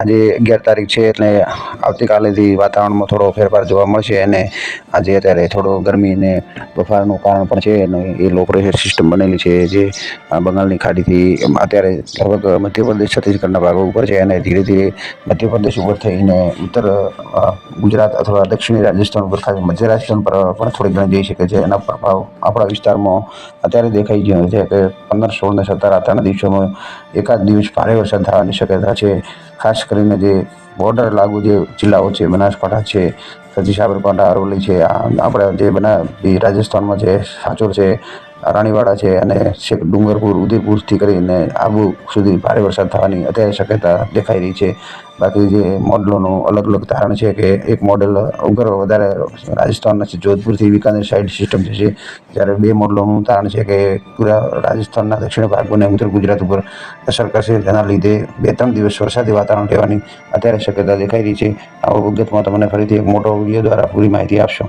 આજે અગિયાર તારીખ છે એટલે આવતીકાલેથી વાતાવરણમાં થોડો ફેરફાર જોવા મળશે અને આજે અત્યારે થોડો ગરમી અને બફારાનું કારણ પણ છે અને એ લો પ્રેશર સિસ્ટમ બનેલી છે જે બંગાળની ખાડીથી અત્યારે લગભગ મધ્યપ્રદેશ, છત્તીસગઢના ભાગો ઉપર છે અને ધીરે ધીરે મધ્યપ્રદેશ ઉપર થઈને ઉત્તર ગુજરાત અથવા દક્ષિણ રાજસ્થાન ઉપર ખાલી મધ્ય રાજસ્થાન પર પણ થોડી ઘણી જઈ શકે છે. એના પ્રભાવ આપણા વિસ્તારમાં અત્યારે દેખાઈ ગયો છે કે પંદર સોળ ને સત્તર આ ત્રણ દિવસોમાં એકાદ દિવસ ભારે વરસાદ થવાની શક્યતા છે. ખાસ કરીને જે બોર્ડર લાગુ જે જિલ્લાઓ છે, બનાસકાંઠા છે પછી સાબરકાંઠા, અરવલ્લી છે આપણે જે બના જે રાજસ્થાનમાં છે સાચોર છે રાણીવાડા છે અને છેક ડુંગરપુર, ઉદયપુરથી કરીને આબુ સુધી ભારે વરસાદ થવાની અત્યારે શક્યતા દેખાઈ રહી છે. બાકી જે મોડલોનું અલગ અલગ તારણ છે કે એક મોડેલ ઉગર વધારે રાજસ્થાનના છે જોધપુરથી બિકાનેર સાઈડ સિસ્ટમ છે, જ્યારે બે મોડલોનું તારણ છે કે પૂરા રાજસ્થાનના દક્ષિણ ભાગ અને ઉત્તર ગુજરાત ઉપર અસર કરશે. જેના લીધે બે ત્રણ દિવસ વરસાદી વાતાવરણ રહેવાની અત્યારે શક્યતા દેખાઈ રહી છે. આ વિગતમાં તમને ફરીથી એક મોટો વીડિયો દ્વારા પૂરી માહિતી આપશો.